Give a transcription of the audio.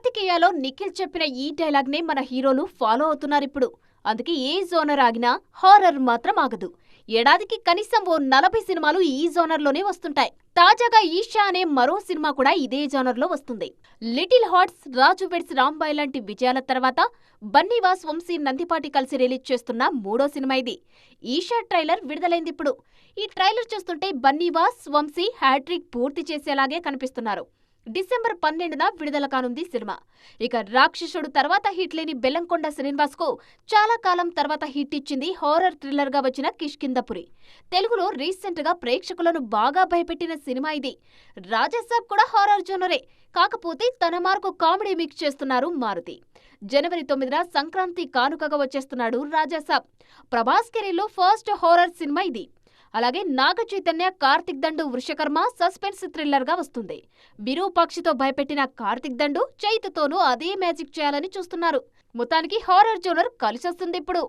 కార్తికేయలో నిఖిల్ చెప్పిన ఈ డైలాగ్ నే మన హీరోలు ఫాలో అవుతున్నారు ఇప్పుడు. అందుకే ఏ జోనర్ ఆగినా హారర్ మాత్రం ఆగదు. ఏడాదికి కనీసం ఓ నలభై సినిమాలు ఈ జోనర్లోనే వస్తుంటాయి. తాజాగా ఈషా అనే మరో సినిమా కూడా ఇదే జోనర్లో వస్తుంది. Little Hearts Raju weds Rambai లాంటి విజయాల తర్వాత బన్నీవాస్ వంశీ నందిపాటి కలిసి రిలీజ్ చేస్తున్న మూడో సినిమా ఇది. ఈషా ట్రైలర్ విడుదలైంది ఇప్పుడు. ఈ ట్రైలర్ చూస్తుంటే బన్నీవాస్ వంశీ హ్యాట్రిక్ పూర్తి చేసేలాగే కనిపిస్తున్నారు. డిసెంబర్ పన్నెండున విడుదల కానుంది సినిమా. ఇక రాక్షసుడు తర్వాత హిట్ లేని బెల్లంకొండ శ్రీనివాస్కు చాలా కాలం తర్వాత హిట్ ఇచ్చింది హారర్ థ్రిల్లర్గా వచ్చిన కిష్కిందపురి తెలుగులో రీసెంట్గా ప్రేక్షకులను బాగా భయపెట్టిన సినిమా ఇది. రాజసాబ్ కూడా హారర్ జోనరే. కాకపోతే తన మార్కు కామెడీ మిక్స్ చేస్తున్నారు మారుతి. జనవరి తొమ్మిదిన సంక్రాంతి కానుకగా వచ్చేస్తున్నాడు రాజాసాబ్ ప్రభాస్ కెరీర్లో ఫస్ట్ హారర్ సినిమా ఇది. అలాగే నాగ చైతన్య కార్తిక్ దండు వృషకర్మ సస్పెన్స్ థ్రిల్లర్గా వస్తుంది. విరూపాక్షితో భయపెట్టిన కార్తిక్ దండు చైతుతోనూ అదే మ్యాజిక్ చేయాలని చూస్తున్నారు. మొత్తానికి హారర్ జోనర్ కలిసొస్తుంది ఇప్పుడు.